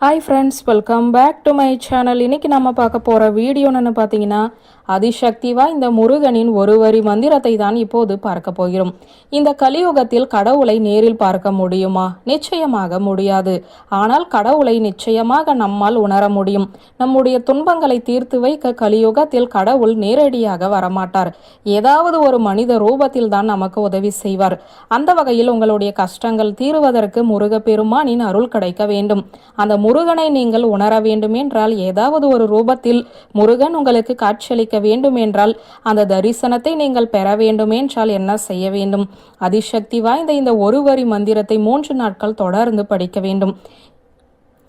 Hi friends welcome back to my channel இன்னைக்கு நம்ம பார்க்க போகிற வீடியோ என்னன்னு பார்த்தீங்கன்னா அதிசக்திவா இந்த முருகனின் ஒரு வரி மந்திரத்தை தான் இப்போது பார்க்க போகிறோம். இந்த கலியுகத்தில் கடவுளை நேரில் பார்க்க முடியுமா? நிச்சயமாக முடியாது. ஆனால் கடவுளை நிச்சயமாக நம்மால் உணர முடியும். நம்முடைய துன்பங்களை தீர்த்து வைக்க கலியுகத்தில் கடவுள் நேரடியாக வரமாட்டார். ஏதாவது ஒரு மனித ரூபத்தில் தான் நமக்கு உதவி செய்வார். அந்த வகையில் உங்களுடைய கஷ்டங்கள் தீருவதற்கு முருகப்பெருமானின் அருள் கிடைக்க வேண்டும். அந்த முருகனை நீங்கள் உணர வேண்டும் என்றால் ஏதாவது ஒரு ரூபத்தில் முருகன் உங்களுக்கு காட்சியளிக்க வேண்டும் என்றால் அந்த தரிசனத்தை நீங்கள் பெற வேண்டும் என்றால் என்ன செய்ய வேண்டும்? அதிசக்தி வாய்ந்த இந்த ஒரு வரி மந்திரத்தை மூன்று நாட்கள் தொடர்ந்து படிக்க வேண்டும்.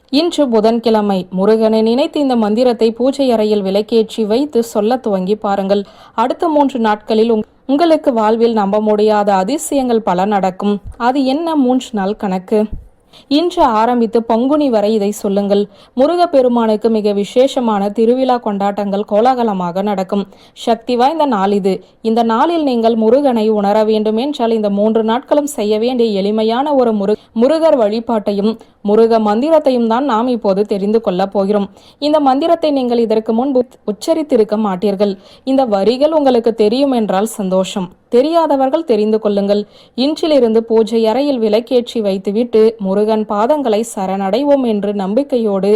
இன்று புதன்கிழமை முருகனை நினைத்து இந்த மந்திரத்தை பூஜை அறையில் விலக்கேற்றி வைத்து சொல்ல துவங்கி பாருங்கள். அடுத்த மூன்று நாட்களில் உங்- உங்களுக்கு வாழ்வில் நம்ப முடியாத அதிசயங்கள் பல நடக்கும். அது என்ன மூன்று நாள் கணக்கு? இன்று ஆரம்பித்து பங்குனி வரை இதை சொல்லுங்கள். முருகப்பெருமானுக்கு மிக விசேஷமான திருவிழா கொண்டாட்டங்கள் கோலாகலமாக நடக்கும். சக்தி வாய்ந்த நாள் இது. இந்த நாளில் நீங்கள் முருகனை உணர வேண்டும் என்றால் இந்த மூன்று நாட்களும் செய்ய வேண்டிய எளிமையான ஒரு முரு முருகர் வழிபாட்டையும் முருக மந்திரத்தையும் தான் நாம் இப்போது தெரிந்து கொள்ளப் போகிறோம். இந்த மந்திரத்தை நீங்கள் இதற்கு முன்பு உச்சரித்திருக்க மாட்டீர்கள். இந்த வரிகள் உங்களுக்கு தெரியும் என்றால் சந்தோஷம். தெரியாதவர்கள் தெரிந்து கொள்ளுங்கள். இன்றிலிருந்து பூஜை அறையில் விலக்கேற்றி வைத்துவிட்டு முருகன் பாதங்களை சரணடைவோம் என்று நம்பிக்கையோடு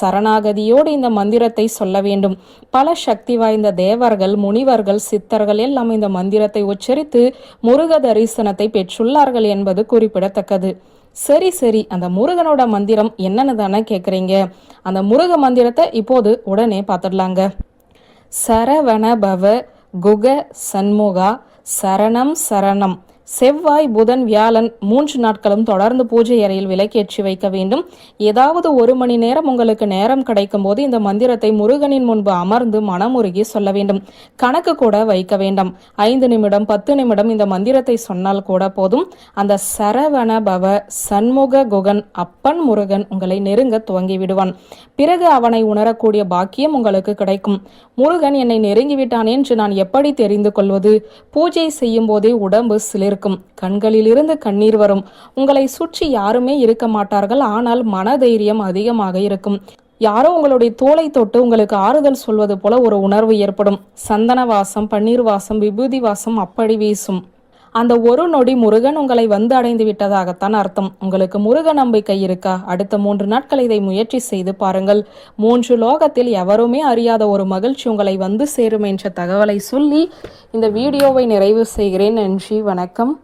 சரணாகதியோடு இந்த மந்திரத்தை சொல்ல வேண்டும். பல சக்தி வாய்ந்த தேவர்கள் முனிவர்கள் சித்தர்கள் எல்லாம் இந்த மந்திரத்தை உச்சரித்து முருக தரிசனத்தை பெற்றுள்ளார்கள் என்பது குறிப்பிடத்தக்கது. சரி சரி அந்த முருகனோட மந்திரம் என்னன்னு தானே கேட்குறீங்க அந்த முருக மந்திரத்தை இப்போது உடனே பார்த்துடலாங்க சரவண பவ குக சண்முகா சரணம் சரணம். செவ்வாய் புதன் வியாழன் மூன்று நாட்களும் தொடர்ந்து பூஜை அறையில் விலக்கேற்றி வைக்க வேண்டும். ஏதாவது ஒரு மணி நேரம் உங்களுக்கு நேரம் கிடைக்கும் போது இந்த மந்திரத்தை முருகனின் முன்பு அமர்ந்து மனமுருகி சொல்ல வேண்டும். கணக்கு கூட வைக்க வேண்டாம். ஐந்து நிமிடம் பத்து நிமிடம் இந்த மந்திரத்தை சொன்னால் கூட போதும். அந்த சரவண பவ சண்முக குகன் அப்பன் முருகன் உங்களை நெருங்க துவங்கி விடுவான். பிறகு அவனை உணரக்கூடிய பாக்கியம் உங்களுக்கு கிடைக்கும். முருகன் என்னை நெருங்கிவிட்டான் என்று நான் எப்படி தெரிந்து கொள்வது? பூஜை செய்யும் போதே உடம்பு இருக்கும். கண்களிலிருந்து கண்ணீர் வரும். உங்களை சுற்றி யாருமே இருக்க மாட்டார்கள். ஆனால் மனதைரியம் அதிகமாக இருக்கும். யாரோ உங்களுடைய தோலை தொட்டு உங்களுக்கு ஆறுதல் சொல்வது போல ஒரு உணர்வு ஏற்படும். சந்தன வாசம் பன்னீர் வாசம் விபூதி வாசம் அப்படி வீசும். அந்த ஒரு நொடி முருகன் உங்களை வந்து அடைந்து விட்டதாகத்தான் அர்த்தம். உங்களுக்கு முருக நம்பிக்கை இருக்கா? அடுத்த மூன்று நாட்கள் இதை முயற்சி செய்து பாருங்கள். மூன்று லோகத்தில் எவருமே அறியாத ஒரு மகிழ்ச்சி உங்களை வந்து சேரும் என்ற தகவலை சொல்லி இந்த வீடியோவை நிறைவு செய்கிறேன். நன்றி வணக்கம்.